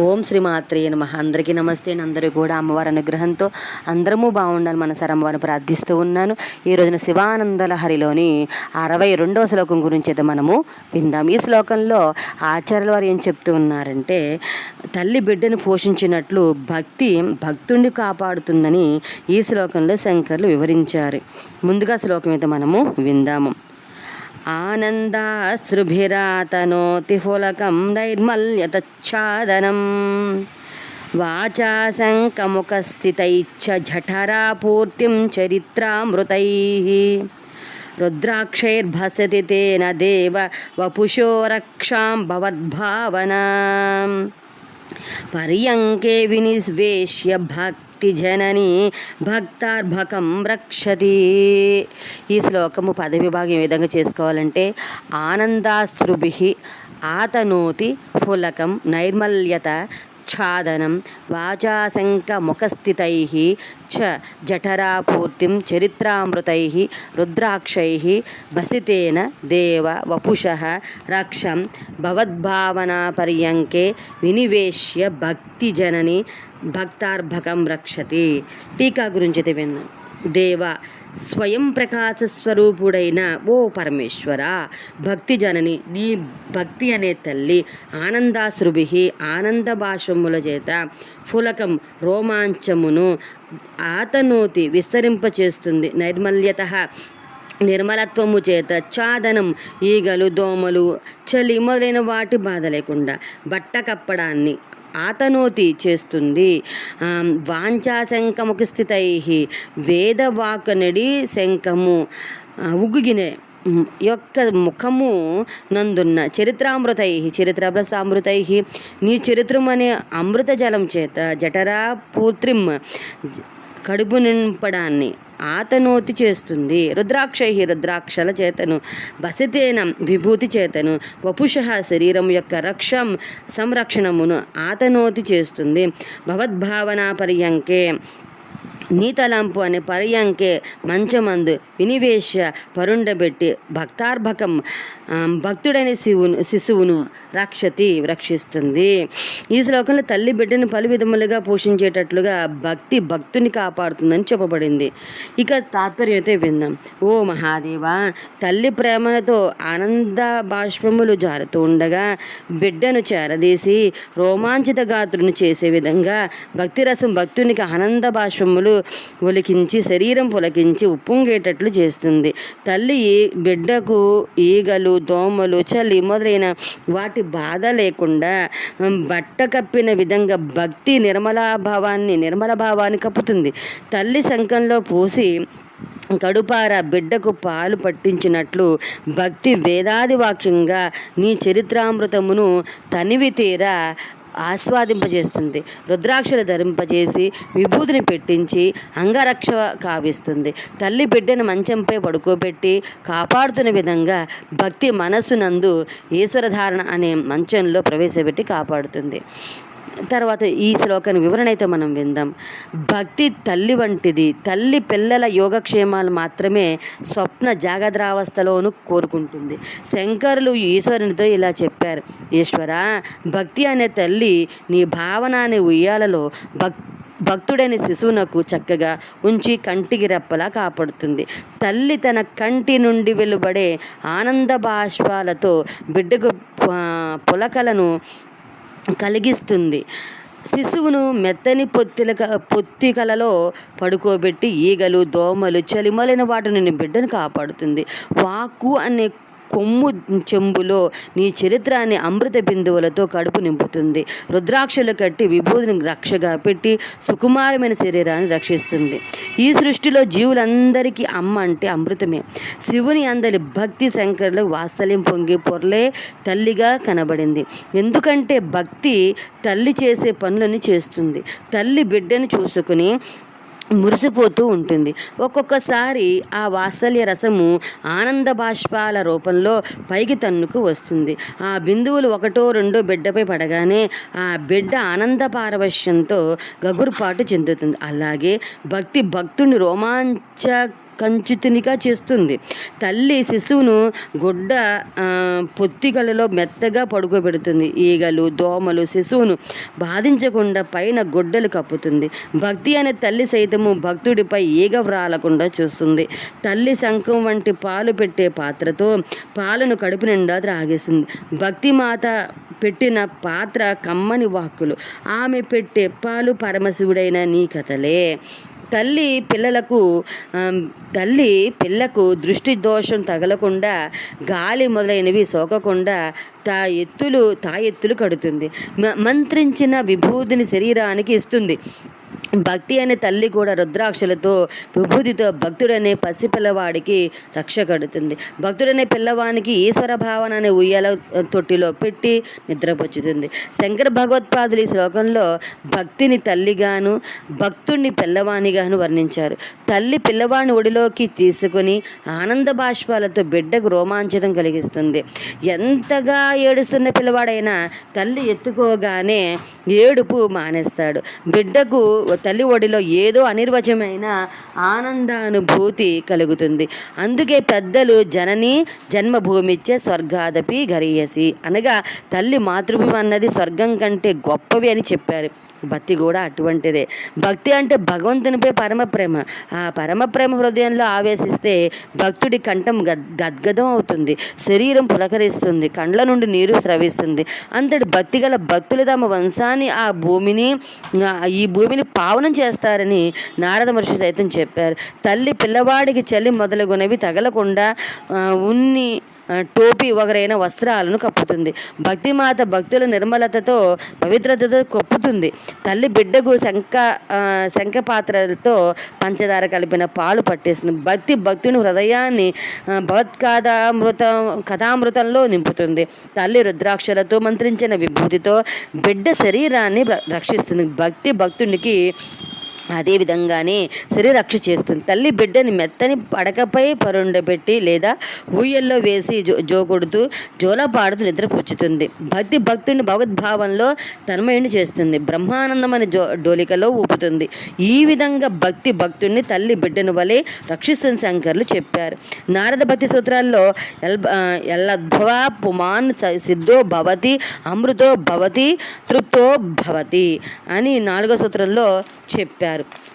ఓం శ్రీ మాత్రే నమ. అందరికీ నమస్తే. అని అందరూ కూడా అమ్మవారి అనుగ్రహంతో అందరము బాగుండాలి మనసారి అమ్మవారిని ప్రార్థిస్తూ ఉన్నాను. ఈ రోజున శివానందల హరిలోని అరవై రెండవ శ్లోకం గురించి అయితే మనము విందాం. ఈ శ్లోకంలో ఆచార్యుల వారు ఏం చెప్తూ ఉన్నారంటే తల్లి బిడ్డను పోషించినట్లు భక్తి భక్తుణ్ణి కాపాడుతుందని ఈ శ్లోకంలో శంకర్లు వివరించారు. ముందుగా శ్లోకం అయితే మనము విందాము. ఆనందాశ్రుభిరాతనోతి ఫులకం నైర్మల్యతచ్ఛాదనం. వాచాశంకముఖస్థితైచ్చ జఠరాపూర్తిం చరిత్రామృతై రుద్రాక్షైర్భసతి తేన దేవ వపుషో రక్షాం భవద్భావనా పర్యంకే వినివేశ్య భక్ జనని భక్తార్భకం రక్షతి. ఈ శ్లోకము పద విభాగం ఏ విధంగా చేసుకోవాలంటే ఆనందాశ్రుభి ఆతనోతి ఫులకం నైర్మల్యత ఆచ్ఛాదనం వాచాశంకముఖస్థితై చ జఠరాపూర్తిం చరిత్రామృతై రుద్రాక్షై భసితేన దేవ వపుష రక్షం భవద్భావనాపర్యంకే వినివేశ్య భక్తిజనని భక్తార్భకం రక్షతి. టీకా గురించి అయితే దేవ స్వయం ప్రకాశ స్వరూపుడైన ఓ పరమేశ్వర భక్తి జనని నీ భక్తి అనే తల్లి ఆనందాశ్రుభి ఆనంద భాషముల చేత ఫులకం రోమాంచమును ఆతనోతి విస్తరింపచేస్తుంది. నైర్మల్యత నిర్మలత్వము చేత చాదనం ఈగలు దోమలు చలి మొదలైన వాటి బాధ లేకుండా బట్ట కప్పడాన్ని ఆతనోతి చేస్తుంది. ఆమ్, శంఖముఖ స్థితై వేదవాకనడి శంఖము ఆ, ఉగ్గినే యొక్క ముఖము నందున్న చరిత్రామృతై చరిత్రామృతై నీ చరిత్రమనే అమృత జలం చేత జఠరా పూత్రిం కడుపు నింపడాన్ని ఆతనోతి చేస్తుంది. రుద్రాక్షై రుద్రాక్షల చేతను బసితేన విభూతి చేతను వపుష శరీరం యొక్క రక్షం సంరక్షణమును ఆతనోతి చేస్తుంది. భవద్భావన పర్యంకే నీతలంపు అనే పర్యంకే మంచమందు వినివేశ పరుండబెట్టి భక్తార్భకం భక్తుడైన శివును శిశువును రక్షతి రక్షిస్తుంది. ఈ శ్లోకంలో తల్లి బిడ్డను పలు విధములుగా పోషించేటట్లుగా భక్తి భక్తుని కాపాడుతుందని చెప్పబడింది. ఇక తాత్పర్యం అయితే విందాం. ఓ మహాదేవ తల్లి ప్రేమలతో ఆనంద బాష్పములు జారుతూ ఉండగా బిడ్డను చేరదీసి రోమాంచిత గాత్రును చేసే విధంగా భక్తిరసం భక్తునికి ఆనంద బాష్పములు ఒలికించి శరీరం పులకించి ఉప్పొంగేటట్లు చేస్తుంది. తల్లి బిడ్డకు ఈగలు దోమలు చలి మొదలైన వాటి బాధ లేకుండా బట్ట కప్పిన విధంగా భక్తి నిర్మలాభావాన్ని నిర్మల భావాన్ని కప్పుతుంది. తల్లి శంఖంలో పోసి కడుపార బిడ్డకు పాలు పట్టించినట్లు భక్తి వేదాది వాక్యంగా నీ చరిత్రామృతమును తనివి తీరా ఆస్వాదింపజేస్తుంది. రుద్రాక్షలు ధరింపజేసి విభూతిని పెట్టించి అంగరక్ష కావిస్తుంది. తల్లి బిడ్డను మంచంపై పడుకోబెట్టి కాపాడుతున్న విధంగా భక్తి మనస్సునందు ఈశ్వరధారణ అనే మంచంలో ప్రవేశపెట్టి కాపాడుతుంది. తర్వాత ఈ శ్లోకాన్ని వివరణ అయితే మనం విందాం. భక్తి తల్లి వంటిది. తల్లి పిల్లల యోగక్షేమాలు మాత్రమే స్వప్న జాగద్రావస్థలోను కోరుకుంటుంది. శంకరులు ఈశ్వరునితో ఇలా చెప్పారు. ఈశ్వర భక్తి అనే తల్లి నీ భావన అనే ఉయ్యాలలో భక్ భక్తుడైన శిశువునకు చక్కగా ఉంచి కంటికి రెప్పలా కాపాడుతుంది. తల్లి తన కంటి నుండి వెలువడే ఆనంద బాష్పాలతో బిడ్డకు పులకలను కలిగిస్తుంది. శిశువును మెత్తని పొత్తిల పొత్తికలలో పడుకోబెట్టి ఈగలు దోమలు చలిమలైన వాటి నుండి బిడ్డను కాపాడుతుంది. వాక్కు అనే కొమ్ము చెంబులో నీ చరిత్రాన్ని అమృత బిందువులతో కడుపు నింపుతుంది. రుద్రాక్షలు కట్టి విభూతిని రక్షగా పెట్టి సుకుమారమైన శరీరాన్ని రక్షిస్తుంది. ఈ సృష్టిలో జీవులందరికీ అమ్మ అంటే అమృతమే. శివుని అందరి భక్తి శంకరులు వాత్సల్యం పొంగి పొరలే తల్లిగా కనబడింది. ఎందుకంటే భక్తి తల్లి చేసే పనులను చేస్తుంది. తల్లి బిడ్డను చూసుకుని మురిసిపోతూ ఉంటుంది. ఒక్కొక్కసారి ఆ వాత్సల్య రసము ఆనంద బాష్పాల రూపంలో పైకి తన్నుకు వస్తుంది. ఆ బిందువులు ఒకటో రెండో బిడ్డపై పడగానే ఆ బిడ్డ ఆనంద పారవశ్యంతో గగురుపాటు చెందుతుంది. అలాగే భక్తి భక్తుని రోమాంచ కంచుతునిగా చేస్తుంది. తల్లి శిశువును గుడ్డ పొత్తిగలలో పొత్తికలలో మెత్తగా పడుకోబెడుతుంది. ఈగలు దోమలు శిశువును బాధించకుండా పైన గొడ్డలు కప్పుతుంది. భక్తి అనే తల్లి సైతము భక్తుడిపై ఈగ వ్రాలకుండా చూస్తుంది. తల్లి శంఖం వంటి పాలు పెట్టే పాత్రతో పాలను కడుపు నిండా త్రాగిస్తుంది. భక్తి మాత పెట్టిన పాత్ర కమ్మని వాక్కులు. ఆమె పెట్టే పాలు పరమశివుడైన నీ కథలే. తల్లి పిల్లలకు తల్లి పిల్లకు దృష్టి దోషం తగలకుండా గాలి మొదలైనవి సోకకుండా తా ఎత్తులు తా ఎత్తులు కడుతుంది. మ- మంత్రించిన విభూతిని శరీరానికి ఇస్తుంది. భక్తి అనే తల్లి కూడా రుద్రాక్షలతో విభూతితో భక్తుడనే పసిపిల్లవాడికి రక్ష కడుతుంది. భక్తుడనే పిల్లవానికి ఈశ్వర భావన అనే ఉయ్యాల తొట్టిలో పెట్టి నిద్రపుచ్చుతుంది. శంకర భగవత్పాదులు ఈ శ్లోకంలో భక్తిని తల్లిగాను భక్తుడిని పిల్లవానిగాను వర్ణించారు. తల్లి పిల్లవాని ఒడిలోకి తీసుకుని ఆనంద బాష్పాలతో బిడ్డకు రోమాంచితం కలిగిస్తుంది. ఎంతగా ఏడుస్తున్న పిల్లవాడైనా తల్లి ఎత్తుకోగానే ఏడుపు మానేస్తాడు. బిడ్డకు తల్లి ఒడిలో ఏదో అనిర్వచమైన ఆనందానుభూతి కలుగుతుంది. అందుకే పెద్దలు జనని జన్మభూమిచ్చే స్వర్గాదపి గరీయసి అనగా తల్లి మాతృభూమి అన్నది స్వర్గం కంటే గొప్పవి అని చెప్పారు. భక్తి కూడా అటువంటిదే. భక్తి అంటే భగవంతునిపై పరమ ప్రేమ. ఆ పరమ ప్రేమ హృదయంలో ఆవేశిస్తే భక్తుడి కంఠం గద్ గద్గదం అవుతుంది. శరీరం పులకరిస్తుంది. కండ్ల నుండి నీరు స్రవిస్తుంది. అంతటి భక్తి గల భక్తులు తమ వంశాన్ని ఆ భూమిని ఈ భూమిని పావనం చేస్తారని నారద మహర్షి సైతం చెప్పారు. తల్లి పిల్లవాడికి చలి మొదలగునవి తగలకుండా ఉన్ని టోపీ వగరైన వస్త్రాలను కప్పుతుంది. భక్తిమాత భక్తుల నిర్మలతతో పవిత్రతతో కప్పుతుంది. తల్లి బిడ్డకు శంఖ శంఖపాత్రలతో శంఖ పాత్రలతో పంచదార కలిపిన పాలు పట్టేస్తుంది. భక్తి భక్తుని హృదయాన్ని ఆ, భగవత్కథామృతం కథామృతంలో నింపుతుంది. తల్లి రుద్రాక్షలతో మంత్రించిన విభూతితో బిడ్డ శరీరాన్ని ర- రక్షిస్తుంది. భక్తి భక్తునికి అదే విధంగానే శరీరక్ష చేస్తుంది. తల్లి బిడ్డని మెత్తని పడకపై పరుండబెట్టి లేదా ఊయల్లో వేసి జో జోగొడుతూ జోలా పాడుతూ నిద్రపుచ్చుతుంది. భక్తి భక్తుని భగవద్భావంలో తన్మయుని చేస్తుంది. బ్రహ్మానందం అనే జో డోలికలో ఊపుతుంది. ఈ విధంగా భక్తి భక్తుడిని తల్లి బిడ్డను వలె రక్షిస్తుంది శంకర్లు చెప్పారు. నారద భక్తి సూత్రాల్లో ఎల్ ఎల్లద్భవ పుమాన్ స- సిద్ధో భవతి అమృతో భవతి తృప్తో భవతి అని నాలుగో సూత్రంలో చెప్పారు. இருக்குது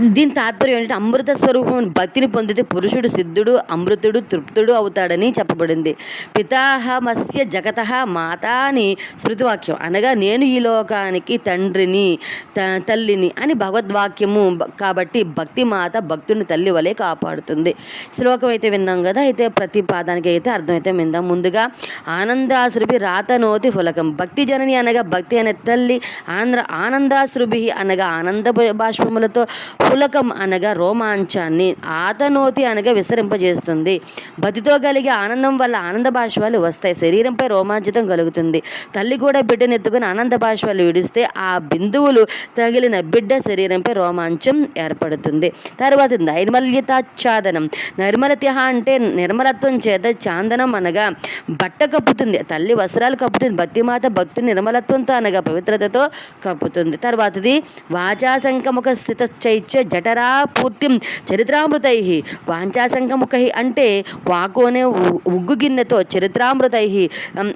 దీని తాత్పర్యం ఏంటంటే అమృత స్వరూపం భక్తిని పొందితే పురుషుడు సిద్ధుడు అమృతుడు తృప్తుడు అవుతాడని చెప్పబడింది. పితాహమస్య జగత మాత అని శృతివాక్యం అనగా నేను ఈ లోకానికి తండ్రిని త- తల్లిని అని భగవద్వాక్యము. కాబట్టి భక్తి మాత భక్తుని తల్లి వలె కాపాడుతుంది. శ్లోకం అయితే విన్నాం కదా అయితే ప్రతి పాదానికి అయితే అర్థమైతే విందాం. ముందుగా ఆనందాశ్రుభి రాతనోతి ఫులకం. భక్తి జనని అనగా భక్తి అనే తల్లి ఆంధ్ర ఆనందాశ్రుభి అనగా ఆనంద బాష్పములతో పులకం అనగా రోమాంచాన్ని ఆతనోతి అనగా విస్తరింపజేస్తుంది బతితో కలిగే ఆనందం వల్ల ఆనంద భాష్వాలు వస్తాయి. శరీరంపై రోమాంచితం కలుగుతుంది. తల్లి కూడా బిడ్డను ఎత్తుకుని ఆనంద భాష్వాలు విడిస్తే ఆ బిందువులు తగిలిన బిడ్డ శరీరంపై రోమాంచం ఏర్పడుతుంది. తర్వాత నైర్మల్యతాచ్ఛాదనం. నైర్మలత్య అంటే నిర్మలత్వం చేత చాందనం అనగా బట్ట కప్పుతుంది. తల్లి వస్త్రాలు కప్పుతుంది. భక్తిమాత భక్తుని నిర్మలత్వంతో అనగా పవిత్రతతో కప్పుతుంది. తర్వాతది వాచాశంకముఖ స్థిత చైత్య జఠరా పూర్తిం చరిత్రామృతై. వాంఛాశంకముఖ అంటే వాకోనే ఉ- ఉగ్గు గిన్నెతో చరిత్రామృతై.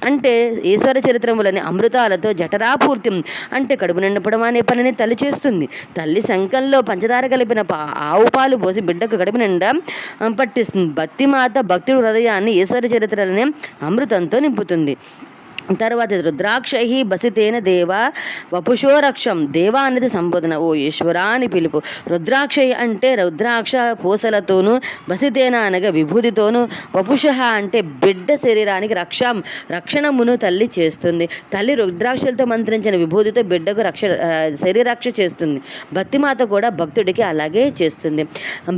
అంటే ఈశ్వర చరిత్రములని అమృతాలతో జఠరాపూర్తిం అంటే కడుపు నిండపడం అనే పనిని తల్లి చేస్తుంది. తల్లి శంఖంలో పంచదార కలిపిన ఆవు పాలు పోసి బిడ్డకు కడుపు నిండా పట్టిస్తుంది. భక్తి మాత భక్తుడి హృదయాన్ని ఈశ్వర చరిత్రలని అమృతంతో నింపుతుంది. తర్వాత రుద్రాక్షై బసితేన దేవ వపుషో రక్షం దేవా అనేది సంబోధన. ఓ ఈశ్వరా అని పిలుపు. రుద్రాక్షై అంటే రుద్రాక్ష పూసలతోనూ బసితేన అనగా విభూతితోనూ వపుష అంటే బిడ్డ శరీరానికి రక్షం రక్షణమును తల్లి చేస్తుంది. తల్లి రుద్రాక్షలతో మంత్రించిన విభూతితో బిడ్డకు రక్ష శరీరక్ష చేస్తుంది. భక్తిమాత కూడా భక్తుడికి అలాగే చేస్తుంది.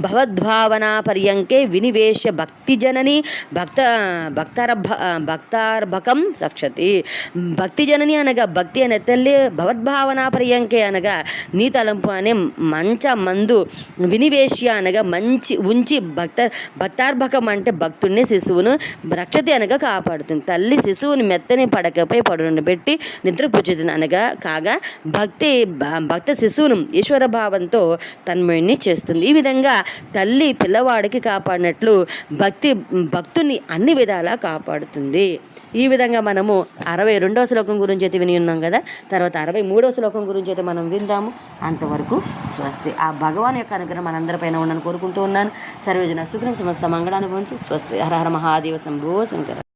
భవద్భావన పర్యంకే వినివేశ భక్తి జనని భక్త భక్తారభ భక్తార్భకం రక్షతి. భవతి భక్తి జనని అనగా భక్తి అనే తల్లి భవద్భావన పర్యంకే అనగా నీ తలంపు అనే మంచ మందు వినివేశ్య అనగా మంచి ఉంచి భక్త భక్తార్భకం అంటే భక్తుడిని శిశువును రక్షతి అనగా కాపాడుతుంది. తల్లి శిశువుని మెత్తని పడకపై పడుండబెట్టి నిద్రపుచ్చుతుంది అనగా కాగా భక్తి భక్త శిశువును ఈశ్వర భావంతో తన్మయుణ్ణి చేస్తుంది. ఈ విధంగా తల్లి పిల్లవాడికి కాపాడినట్లు భక్తి భక్తుని అన్ని విధాలా కాపాడుతుంది. ఈ విధంగా మనము అరవై రెండవ శ్లోకం గురించి అయితే విని ఉన్నాం కదా. తర్వాత అరవై మూడవ శ్లోకం గురించి అయితే మనం విందాము. అంతవరకు స్వస్తి. ఆ భగవాన్ యొక్క అనుగ్రహం మనందరిపైన ఉండని కోరుకుంటూ ఉన్నాను. సర్వేజన సుఖం సమస్త మంగళానుభవంతో. స్వస్తి. హర హర మహాదేవ శంభో శంకర